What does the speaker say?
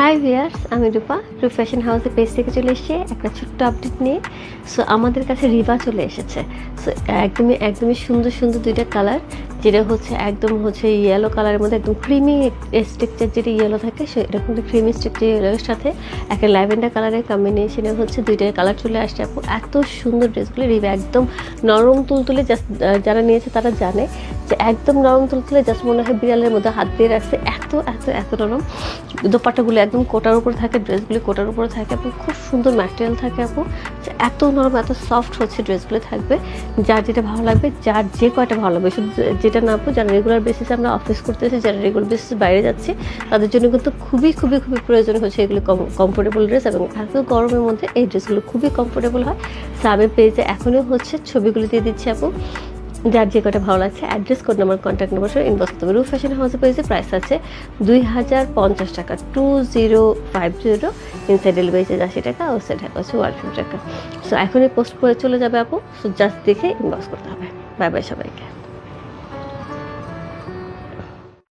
High viewers আমি রূপা। রূপ fashion হাউসের পেজ থেকে চলে এসেছি একটা ছোট্ট আপডেট নিয়ে। সো আমাদের কাছে রিবা চলে এসেছে। সো একদমই একদমই সুন্দর সুন্দর দুইটা কালার যেটা হচ্ছে একদম হচ্ছে ইয়েলো কালারের মধ্যে, একদম ক্রিমি স্ট্রাকচার যেটা ইয়েলো থাকে সে এরকম ক্রিমি স্ট্রাকচার ইয়েলোর সাথে একটা ল্যাভেন্ডার কালারের কম্বিনেশনে হচ্ছে দুইটা কালার চলে আসছে। আপু, এত সুন্দর ড্রেসগুলো রিবা একদম নরম তুলতুলে জাস্ট যারা নিয়েছে তারা জানে যে একদম নরম তুলতুলে জাস্ট মনে হয় বিড়ালের মধ্যে হাত দিয়ে রাখছে। এত এত এত নরম। দোপাট্টাগুলো একদম কোটার উপর থাকে, ড্রেসগুলি কোটার উপরে থাকে এবং খুব সুন্দর ম্যাটেরিয়াল থাকে, আপু। যে এত নরম, এত সফট হচ্ছে ড্রেসগুলো থাকবে। যার যেটা ভালো লাগবে, যার যে কয়টা ভালো লাগবে। শুধু যেটা না, আপু, যারা রেগুলার বেসিসে আমরা অফিস করতেছি যারা রেগুলার বেসিসে বাইরে যাচ্ছি, তাদের জন্য কিন্তু খুবই খুবই খুবই প্রয়োজন হচ্ছে এগুলো কমফোর্টেবল ড্রেস এবং এত গরমের মধ্যে এই ড্রেসগুলো খুবই কমফোর্টেবল হয়। সাবে পেজে এখনও হচ্ছে ছবিগুলো দিয়ে দিচ্ছি, আপু। যার যে কটা ভালো লাগছে address code number contact number সহ ইনবক্স করতে হবে রুফ ফ্যাশন হাউসে পেয়েছে প্রাইস আছে দুই হাজার পঞ্চাশ টাকা two zero five zero inside delivery charge আশি টাকা ও সেট টাকা হচ্ছে ওয়ান ফিফটি টাকা সো এখনই পোস্ট করে চলে যাবে আপু। সো জাস্ট দেখে ইনবক্স করতে হবে। বাই বাই সবাইকে।